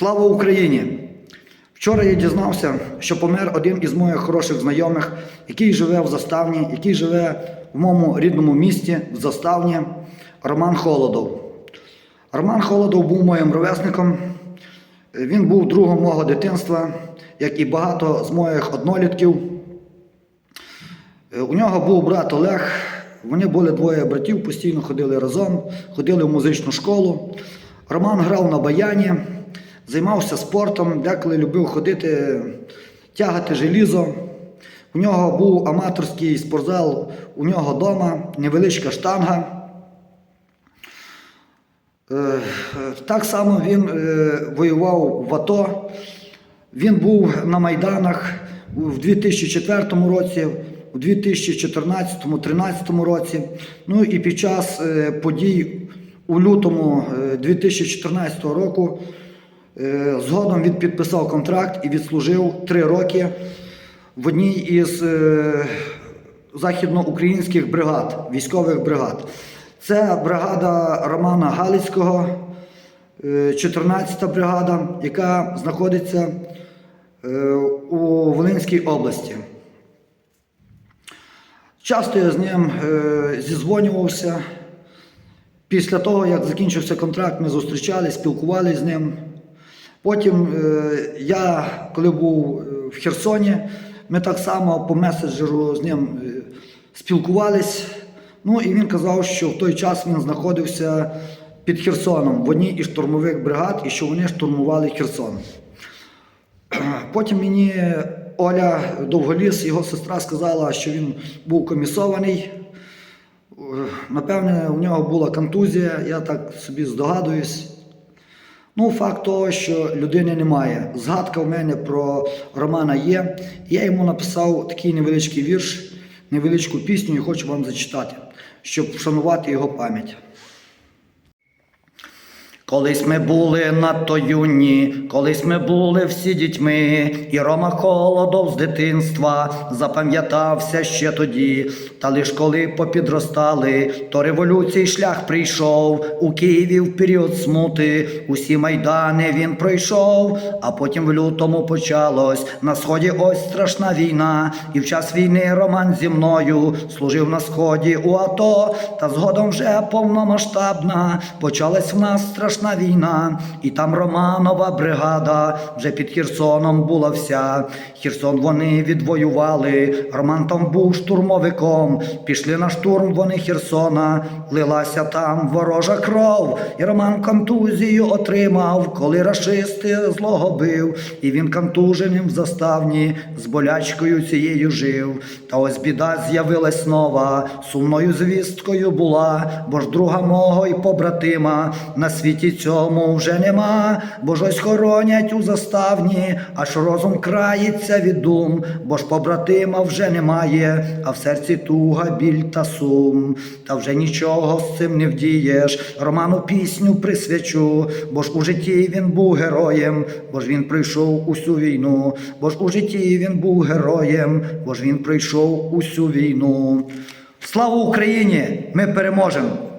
Слава Україні! Вчора я дізнався, що помер один із моїх хороших знайомих, який живе в Заставні, який живе в моєму рідному місті, в Заставні, Роман Холодов. Роман Холодов був моїм ровесником. Він був другом мого дитинства, як і багато з моїх однолітків. У нього був брат Олег. Вони були двоє братів, постійно ходили разом, ходили в музичну школу. Роман грав на баяні, займався спортом, деколи любив ходити, тягати желізо. У нього був аматорський спортзал, у нього вдома, невеличка штанга. Е, Так само він е, воював в АТО. Він був на Майданах в 2004 році, у 2014-2013 році. Ну і під час е, подій у лютому е, 2014 року згодом він підписав контракт і відслужив три роки в одній із е, західноукраїнських бригад, військових бригад. Це бригада Романа Галицького, е, 14-та бригада, яка знаходиться е, у Волинській області. Часто я з ним е, зізвонювався. Після того, як закінчився контракт, ми зустрічались, спілкувалися з ним. Потім е, я, коли був е, в Херсоні, ми так само по меседжеру з ним е, спілкувались. Ну і він казав, що в той час він знаходився під Херсоном в одній із штурмових бригад і що вони штурмували Херсон. Потім мені Оля Довголіс, його сестра, сказала, що він був комісований. Напевне, у нього була контузія, я так собі здогадуюсь. Ну, факт того, що людини немає. Згадка в мене про Романа є. Я йому написав такий невеличкий вірш, невеличку пісню і хочу вам зачитати, щоб вшанувати його пам'ять. Колись ми були надто юні, колись ми були всі дітьми, і Рома Холодов з дитинства запам'ятався ще тоді. Та лиш коли попідростали, то революцій шлях прийшов у Києві в період смути. Усі майдани він пройшов, а потім в лютому почалось на сході ось страшна війна. І в час війни Роман зі мною служив на сході у АТО, та згодом вже повномасштабна почалась в нас страшна війна, і там Романова бригада вже під Херсоном була вся. Херсон вони відвоювали. Роман там був штурмовиком. Пішли на штурм вони Херсона, лилася там ворожа кров. І Роман контузію отримав, коли рашисти злого бив. І він контуженим в заставні з болячкою цією жив. Та ось біда з'явилась нова, сумною звісткою була, бо ж друга мого й побратима на світі цьому вже нема, бо ж ось хоронять у заставні, аж розум крається від дум, бо ж побратима вже немає, а в серці туга, біль та сум. Та вже нічого з цим не вдієш. Роману пісню присвячу, бо ж у житті він був героєм, бо ж він пройшов усю війну, бо ж у житті він був героєм, бо ж він пройшов усю війну. Слава Україні! Ми переможемо!